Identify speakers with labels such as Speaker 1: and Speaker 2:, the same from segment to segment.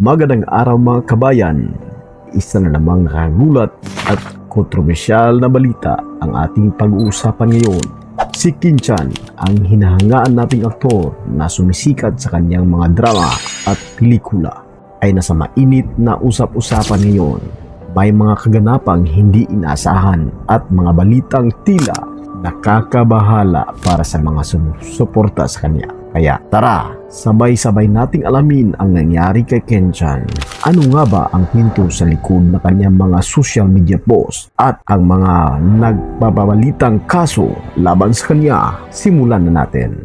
Speaker 1: Magandang araw mga kabayan. Isa na namang nakagulat at kontrobersyal na balita ang ating pag-uusapan ngayon. Si Kinchan, ang hinahangaan nating aktor na sumisikat sa kanyang mga drama at pelikula, ay nasa mainit na usap-usapan ngayon. May mga kaganapang hindi inaasahan at mga balitang tila nakakabahala para sa mga sumusuporta sa kanya. Kaya tara, sabay-sabay nating alamin ang nangyari kay Kenchan. Ano nga ba ang kwento sa likod na kanyang mga social media post at ang mga nagbabalitang kaso laban sa kanya? Simulan na natin.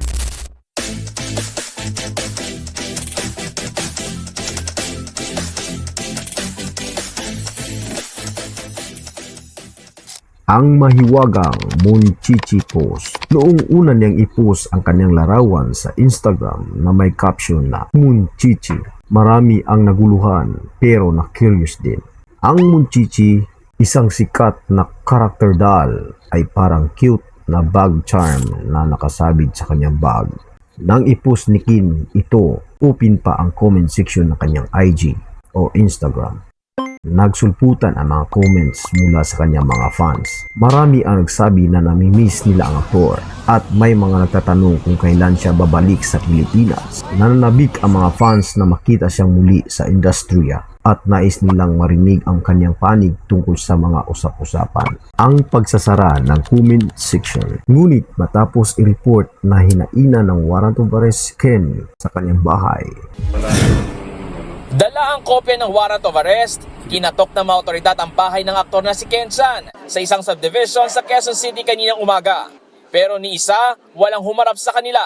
Speaker 1: Ang mahiwagang Monchichi post. Noong una niyang ipost ang kanyang larawan sa Instagram na may caption na Monchichi. Marami ang naguluhan pero na curious din. Ang Monchichi, isang sikat na character doll ay parang cute na bag charm na nakasabit sa kanyang bag. Nang ipost ni Kim ito, open pa ang comment section ng kanyang IG o Instagram. Nagsulputan ang mga comments mula sa kanyang mga fans. Marami ang nagsabi na namimiss nila ang aktor at may mga nagtatanong kung kailan siya babalik sa Pilipinas. Nananabik ang mga fans na makita siyang muli sa industriya at nais nilang marinig ang kanyang panig tungkol sa mga usap-usapan. Ang pagsasara ng comment section. Ngunit matapos i-report na hinaina ng warrant of arrest Ken sa kanyang bahay,
Speaker 2: ang kopya ng warrant of arrest, kinatok ng mga otoridad ang bahay ng aktor na si Ken Chan sa isang subdivision sa Quezon City kaninang umaga. Pero ni isa, walang humarap sa kanila.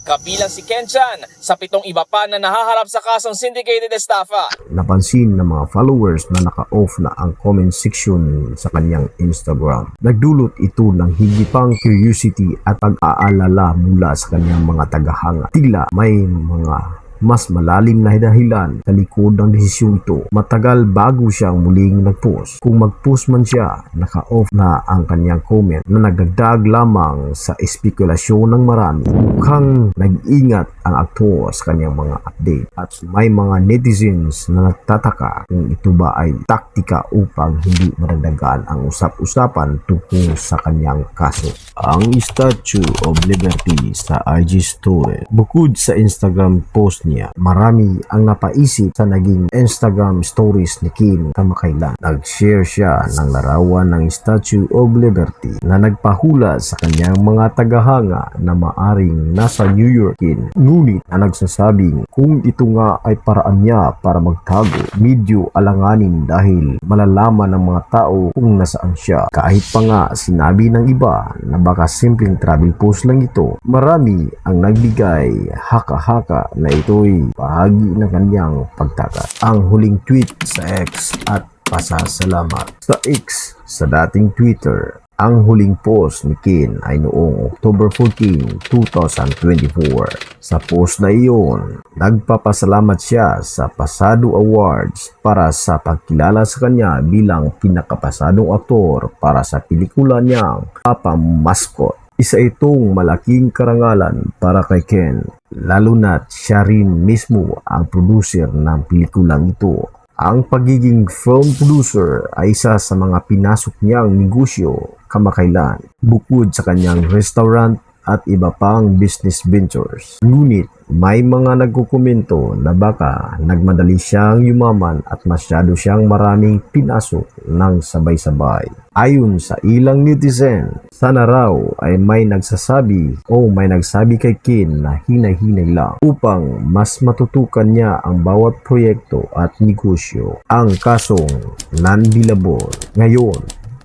Speaker 2: Kabilang si Ken Chan sa pitong iba pa na nahaharap sa kasong syndicated estafa.
Speaker 1: napansin ng mga followers na naka-off na ang comment section sa kanyang Instagram. Nagdulot ito ng higit pang curiosity at pag-aalala mula sa kanyang mga tagahanga. Tila may mga mas malalim na dahilan sa likod ng desisyon ito. Matagal bago siyang muling nag-post. Kung mag-post man siya, naka-off na ang kanyang comment na nagdagdag lamang sa espekulasyon ng marami. Mukhang nag-ingat ang aktor sa kanyang mga update at may mga netizens na nagtataka kung ito ba ay taktika upang hindi maragdagan ang usap-usapan tungkol sa kanyang kaso. Ang Statue of Liberty sa IG story. Bukod sa Instagram post niya, marami ang napaisip sa naging Instagram stories ni Kim kamakailan. Nag-share siya ng larawan ng Statue of Liberty na nagpahula sa kanyang mga tagahanga na maaring nasa New York din. Ngunit na nagsasabing kung ito nga ay paraan niya para magtago, medyo alanganin dahil malalaman ng mga tao kung nasaan siya. Kahit pa nga sinabi ng iba na baka simpleng travel post lang ito, marami ang nagbigay haka-haka na ito'y bahagi ng kanyang pagtakat. Ang huling tweet sa X at pasasalamat sa X sa dating Twitter ang huling post ni Kin ay noong October 14, 2024. Sa post na iyon, nagpapasalamat siya sa Pasado Awards para sa pagkilala sa kanya bilang pinakapasadong aktor para sa pelikula niyang Papa Mascot. Isa itong malaking karangalan para kay Ken, lalo na't siya rin mismo ang producer ng pelikulang ito. Ang pagiging film producer ay isa sa mga pinasok niyang negosyo kamakailan bukod sa kanyang restaurant at iba pang business ventures. Ngunit may mga nagkukomento na baka nagmadali siyang yumaman at masyado siyang maraming pinasok ng sabay-sabay. Ayon sa ilang netizen, sana raw ay may nagsasabi o may nagsabi kay Kin na hinay-hinay lang upang mas matutukan niya ang bawat proyekto at negosyo. Ang kasong non-billable. Ngayon,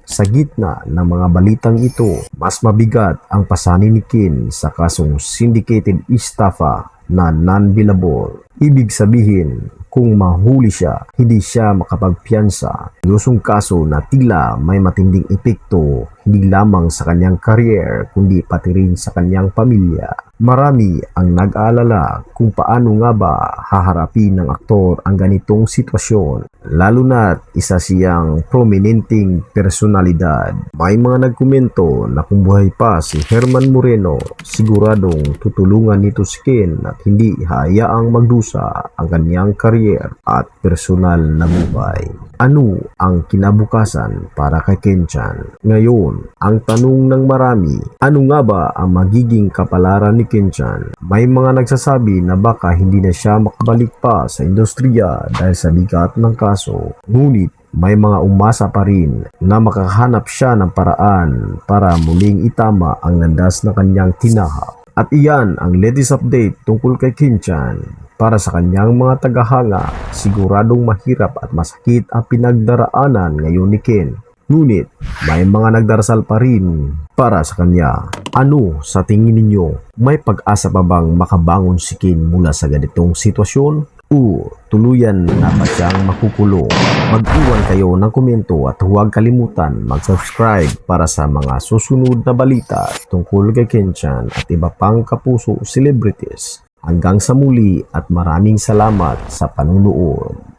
Speaker 1: sa gitna ng mga balitang ito, mas mabigat ang pasanin ni Kin sa kasong syndicated estafa na non-billable. Ibig sabihin, kung mahuli siya, hindi siya makapagpiyansa. Lusong kaso na tila may matinding epekto hindi lamang sa kanyang career kundi pati rin sa kanyang pamilya. Marami ang nag-aalala kung paano nga ba haharapin ng aktor ang ganitong sitwasyon lalo na isa siyang prominenteng personalidad. May mga nagkomento na kung buhay pa si Herman Moreno siguradong tutulungan nito si Ken at hindi hayaang magdusa ang kanyang career at personal na buhay. Ano ang kinabukasan para kay Kenchan? Ngayon, ang tanong ng marami, ano nga ba ang magiging kapalaran ni Kenchan? May mga nagsasabi na baka hindi na siya makabalik pa sa industriya dahil sa bigat ng kaso. Ngunit may mga umasa pa rin na makakahanap siya ng paraan para muling itama ang landas na kanyang tinahak. At iyan ang latest update tungkol kay Kinchan. Para sa kanyang mga tagahanga, siguradong mahirap at masakit ang pinagdaraanan ngayon ni Ken. Ngunit may mga nagdarasal pa rin para sa kanya. Ano sa tingin ninyo? May pag-asa pa bang makabangon si Ken mula sa ganitong sitwasyon? O tuluyan na ba siyang makukulong? Mag-iwan kayo ng komento at huwag kalimutan mag-subscribe para sa mga susunod na balita tungkol kay Kenchan at iba pang kapuso celebrities. Hanggang sa muli at maraming salamat sa panunood.